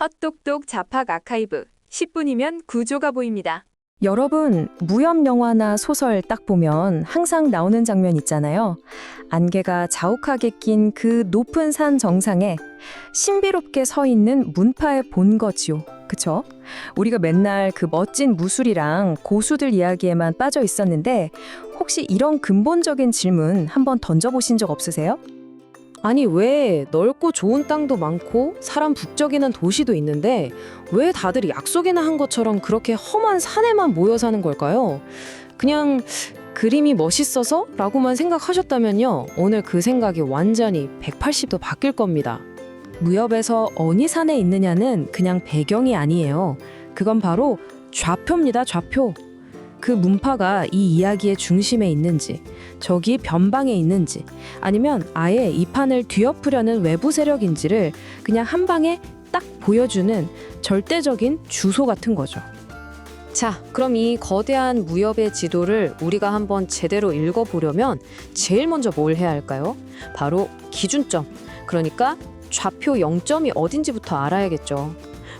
헛똑똑 자팍 아카이브 10분이면 구조가 보입니다. 여러분, 무협 영화나 소설 딱 보면 항상 나오는 장면 있잖아요. 안개가 자욱하게 낀 그 높은 산 정상에 신비롭게 서 있는 문파의 본거지요. 그쵸? 우리가 맨날 그 멋진 무술이랑 고수들 이야기에만 빠져 있었는데 혹시 이런 근본적인 질문 한번 던져보신 적 없으세요? 아니 왜 넓고 좋은 땅도 많고 사람 북적이는 도시도 있는데 왜 다들 약속이나 한 것처럼 그렇게 험한 산에만 모여 사는 걸까요? 그냥 그림이 멋있어서? 라고만 생각하셨다면요. 오늘 그 생각이 완전히 180도 바뀔 겁니다. 무협에서 어느 산에 있느냐는 그냥 배경이 아니에요. 그건 바로 좌표입니다, 좌표. 그 문파가 이 이야기의 중심에 있는지, 저기 변방에 있는지, 아니면 아예 이 판을 뒤엎으려는 외부 세력인지를 그냥 한 방에 딱 보여주는 절대적인 주소 같은 거죠. 자, 그럼 이 거대한 무협의 지도를 우리가 한번 제대로 읽어보려면 제일 먼저 뭘 해야 할까요? 바로 기준점. 그러니까 좌표 0점이 어딘지부터 알아야겠죠.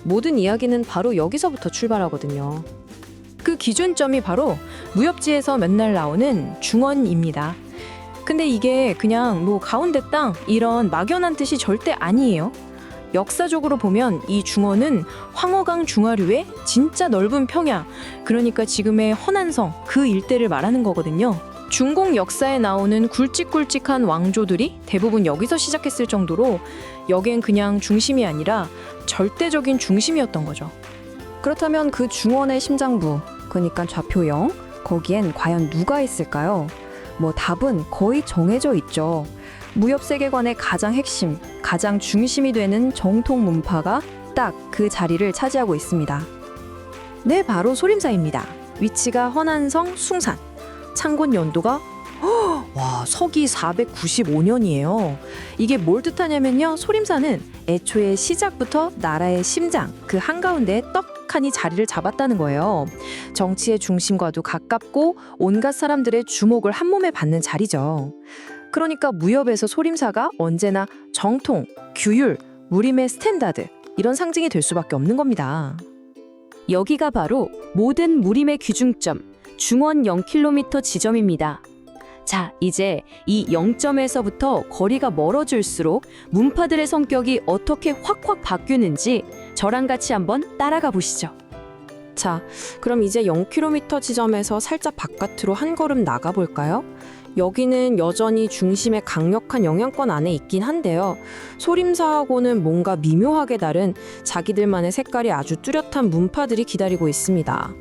모든 이야기는 바로 여기서부터 출발하거든요. 그 기준점이 바로 무협지에서 맨날 나오는 중원입니다. 근데 이게 그냥 뭐 가운데 땅 이런 막연한 뜻이 절대 아니에요. 역사적으로 보면 이 중원은 황허강 중하류의 진짜 넓은 평야, 그러니까 지금의 허난성 그 일대를 말하는 거거든요. 중공 역사에 나오는 굵직굵직한 왕조들이 대부분 여기서 시작했을 정도로 여긴 그냥 중심이 아니라 절대적인 중심이었던 거죠. 그렇다면 그 중원의 심장부, 그러니까 좌표형, 거기엔 과연 누가 있을까요? 뭐 답은 거의 정해져 있죠. 무협 세계관의 가장 핵심, 가장 중심이 되는 정통 문파가 딱 그 자리를 차지하고 있습니다. 네, 바로 소림사입니다. 위치가 허난성 숭산. 창곤 연도가 허, 와, 서기 495년이에요. 이게 뭘 뜻하냐면요. 소림사는 애초에 시작부터 나라의 심장, 그 한가운데 떡 하니 자리를 잡았다는 거예요. 정치의 중심과도 가깝고 온갖 사람들의 주목을 한 몸에 받는 자리죠. 그러니까 무협에서 소림사가 언제나 정통, 규율, 무림의 스탠다드 이런 상징이 될 수밖에 없는 겁니다. 여기가 바로 모든 무림의 기준점, 중원 0km 지점입니다. 자, 이제 이 0점에서부터 거리가 멀어질수록 문파들의 성격이 어떻게 확확 바뀌는지 저랑 같이 한번 따라가 보시죠. 자, 그럼 이제 0km 지점에서 살짝 바깥으로 한 걸음 나가 볼까요? 여기는 여전히 중심의 강력한 영향권 안에 있긴 한데요. 소림사하고는 뭔가 미묘하게 다른 자기들만의 색깔이 아주 뚜렷한 문파들이 기다리고 있습니다.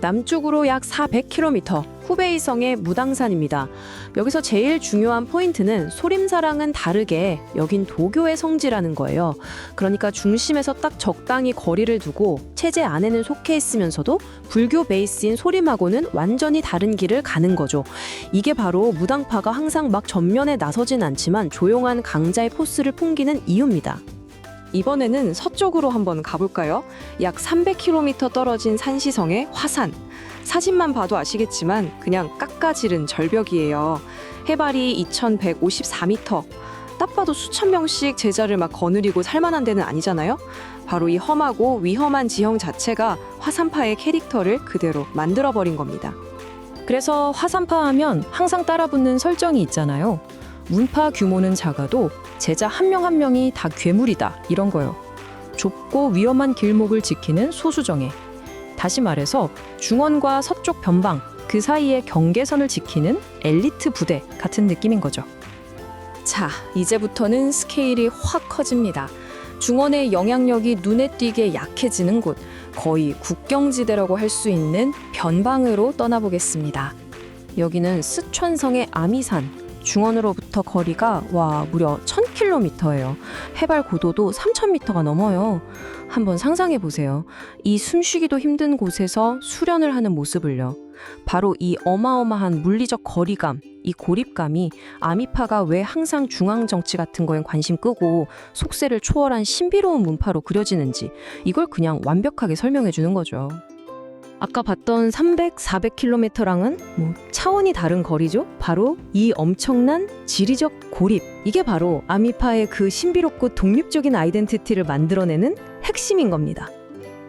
남쪽으로 약 400km 후베이성의 무당산입니다. 여기서 제일 중요한 포인트는 소림사랑은 다르게 여긴 도교의 성지라는 거예요. 그러니까 중심에서 딱 적당히 거리를 두고 체제 안에는 속해 있으면서도 불교 베이스인 소림하고는 완전히 다른 길을 가는 거죠. 이게 바로 무당파가 항상 막 전면에 나서진 않지만 조용한 강자의 포스를 풍기는 이유입니다. 이번에는 서쪽으로 한번 가볼까요? 약 300km 떨어진 산시성의 화산. 사진만 봐도 아시겠지만 그냥 깎아지른 절벽이에요. 해발이 2154m. 딱 봐도 수천 명씩 제자를 막 거느리고 살만한 데는 아니잖아요? 바로 이 험하고 위험한 지형 자체가 화산파의 캐릭터를 그대로 만들어버린 겁니다. 그래서 화산파 하면 항상 따라붙는 설정이 있잖아요. 문파 규모는 작아도 제자 한 명 한 명이 다 괴물이다 이런 거요. 좁고 위험한 길목을 지키는 소수정예. 다시 말해서 중원과 서쪽 변방 그 사이의 경계선을 지키는 엘리트 부대 같은 느낌인 거죠. 자, 이제부터는 스케일이 확 커집니다. 중원의 영향력이 눈에 띄게 약해지는 곳, 거의 국경지대라고 할 수 있는 변방으로 떠나보겠습니다. 여기는 스촨성의 아미산, 중원으로부터 거리가 와 무려 1000km예요. 해발 고도도 3000m가 넘어요. 한번 상상해 보세요. 이 숨쉬기도 힘든 곳에서 수련을 하는 모습을요. 바로 이 어마어마한 물리적 거리감, 이 고립감이 아미파가 왜 항상 중앙 정치 같은 거엔 관심 끄고 속세를 초월한 신비로운 문파로 그려지는지 이걸 그냥 완벽하게 설명해 주는 거죠. 아까 봤던 300, 400km랑은 뭐 차원이 다른 거리죠. 바로 이 엄청난 지리적 고립. 이게 바로 아미파의 그 신비롭고 독립적인 아이덴티티를 만들어내는 핵심인 겁니다.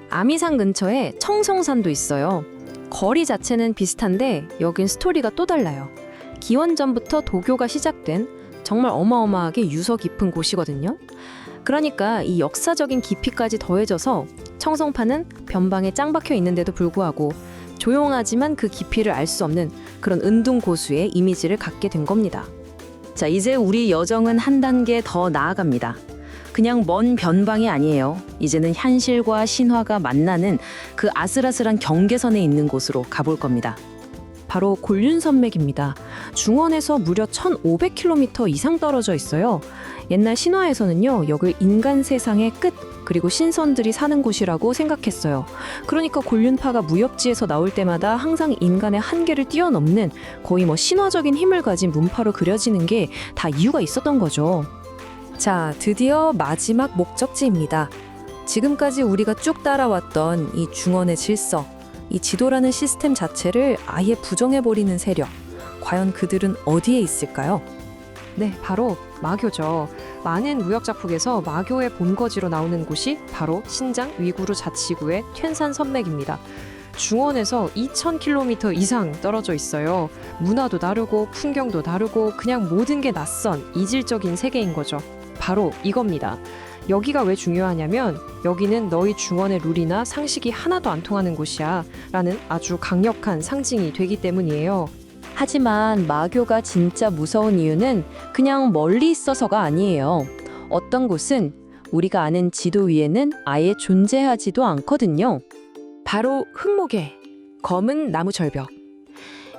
아미산 근처에 청성산도 있어요. 거리 자체는 비슷한데 여긴 스토리가 또 달라요. 기원전부터 도교가 시작된 정말 어마어마하게 유서 깊은 곳이거든요. 그러니까 이 역사적인 깊이까지 더해져서 청성파는 변방에 짱 박혀 있는데도 불구하고 조용하지만 그 깊이를 알 수 없는 그런 은둔 고수의 이미지를 갖게 된 겁니다. 자, 이제 우리 여정은 한 단계 더 나아갑니다. 그냥 먼 변방이 아니에요. 이제는 현실과 신화가 만나는 그 아슬아슬한 경계선에 있는 곳으로 가볼 겁니다. 바로 곤륜 산맥입니다. 중원에서 무려 1,500km 이상 떨어져 있어요. 옛날 신화에서는요, 여길 인간 세상의 끝, 그리고 신선들이 사는 곳이라고 생각했어요. 그러니까 곤륜파가 무협지에서 나올 때마다 항상 인간의 한계를 뛰어넘는 거의 뭐 신화적인 힘을 가진 문파로 그려지는 게 다 이유가 있었던 거죠. 자, 드디어 마지막 목적지입니다. 지금까지 우리가 쭉 따라왔던 이 중원의 질서, 이 지도라는 시스템 자체를 아예 부정해버리는 세력. 과연 그들은 어디에 있을까요? 네, 바로 마교죠. 많은 무역 작품에서 마교의 본거지로 나오는 곳이 바로 신장 위구르 자치구의 튠산 선맥입니다. 중원에서 2,000km 이상 떨어져 있어요. 문화도 다르고 풍경도 다르고 그냥 모든 게 낯선 이질적인 세계인 거죠. 바로 이겁니다. 여기가 왜 중요하냐면 여기는 너희 중원의 룰이나 상식이 하나도 안 통하는 곳이야 라는 아주 강력한 상징이 되기 때문이에요. 하지만 마교가 진짜 무서운 이유는 그냥 멀리 있어서가 아니에요. 어떤 곳은 우리가 아는 지도 위에는 아예 존재하지도 않거든요. 바로 흑목의 검은 나무 절벽.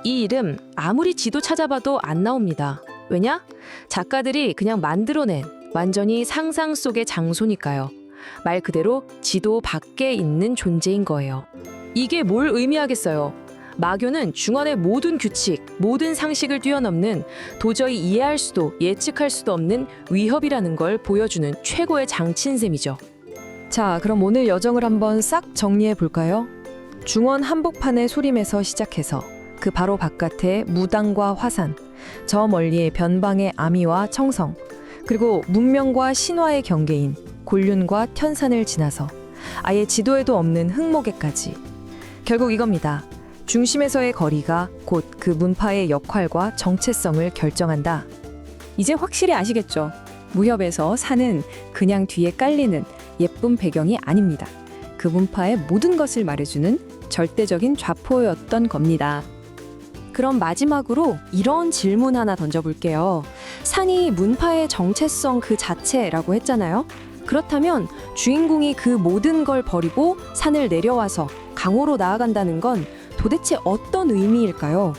이 이름 아무리 지도 찾아봐도 안 나옵니다. 왜냐? 작가들이 그냥 만들어낸 완전히 상상 속의 장소니까요. 말 그대로 지도 밖에 있는 존재인 거예요. 이게 뭘 의미하겠어요? 마교는 중원의 모든 규칙, 모든 상식을 뛰어넘는 도저히 이해할 수도 예측할 수도 없는 위협이라는 걸 보여주는 최고의 장친셈이죠. 자, 그럼 오늘 여정을 한번 싹 정리해 볼까요? 중원 한복판의 소림에서 시작해서 그 바로 바깥의 무당과 화산, 저 멀리의 변방의 아미와 청성, 그리고 문명과 신화의 경계인 곤륜과 텐산을 지나서 아예 지도에도 없는 흑목에까지. 결국 이겁니다. 중심에서의 거리가 곧 그 문파의 역할과 정체성을 결정한다. 이제 확실히 아시겠죠? 무협에서 산은 그냥 뒤에 깔리는 예쁜 배경이 아닙니다. 그 문파의 모든 것을 말해주는 절대적인 좌포였던 겁니다. 그럼 마지막으로 이런 질문 하나 던져볼게요. 산이 문파의 정체성 그 자체라고 했잖아요. 그렇다면 주인공이 그 모든 걸 버리고 산을 내려와서 강호로 나아간다는 건 도대체 어떤 의미일까요?